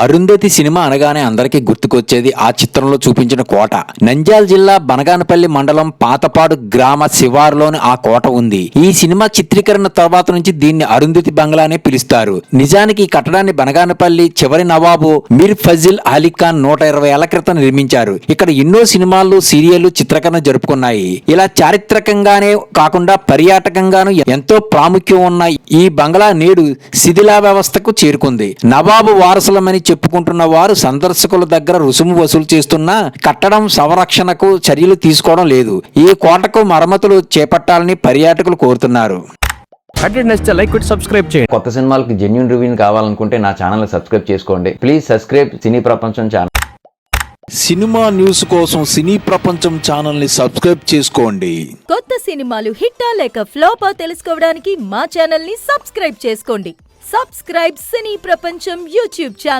Arundhati cinema అనగానే అందరికీ గుర్తుకొచ్చేది ఆ చిత్రంలో చూపించిన కోట. నంద్యాల జిల్లా బనగానపల్లి మండలం పాతపాడు గ్రామ శివారులోని ఆ కోట ఉంది. ఈ సినిమా చిత్రీకరణ తర్వాత నుంచి దీన్ని అరుంధతి బంగ్లా అనే పిలుస్తారు. నిజానికి ఈ కట్టడాన్ని బనగానపల్లి చివరి నవాబు మీర్ ఫజిల్ అలీ ఖాన్ నూట ఇరవై ఏళ్ళ క్రితం నిర్మించారు. ఇక్కడ ఎన్నో సినిమాలు సీరియళ్ళు చిత్రీకరణ జరుపుకున్నాయి. ఇలా చారిత్రకంగానే కాకుండా పర్యాటకంగాను ఎంతో ప్రాముఖ్యం ఉన్న ఈ బంగ్లా నేడు శిథిలా వ్యవస్థకు చేరుకుంది. నవాబు వారసులమని చెప్పుకుంటున్న వారు సందర్శకుల దగ్గర రుసుము వసూలు చేస్తున్నా కట్టడం సంరక్షణకు చర్యలు తీసుకోవడం లేదు. ఈ కోటకు మరమ్మతులు చేపట్టాలని పర్యాటకులు కోరుతున్నారు. లైక్ సబ్స్క్రైబ్ చేయండి. కొత్త సినిమాలకి జెన్యున్ రివ్యూని కావాలనుకుంటే నా ఛానల్ సబ్స్క్రైబ్ చేసుకోండి. ప్లీజ్ సబ్స్క్రైబ్ సినీ ప్రపంచం ఛానల్ సినిమా న్యూస్ కోసం సినీ ప్రపంచం ఛానల్ని సబ్స్క్రైబ్ చేసుకోండి. కొత్త సినిమాలు హిట్టా లేక ఫ్లాపా తెలుసుకోవడానికి మా ఛానల్ని సబ్స్క్రైబ్ చేసుకోండి. సబ్స్క్రైబ్ సినీ ప్రపంచం యూట్యూబ్ ఛానల్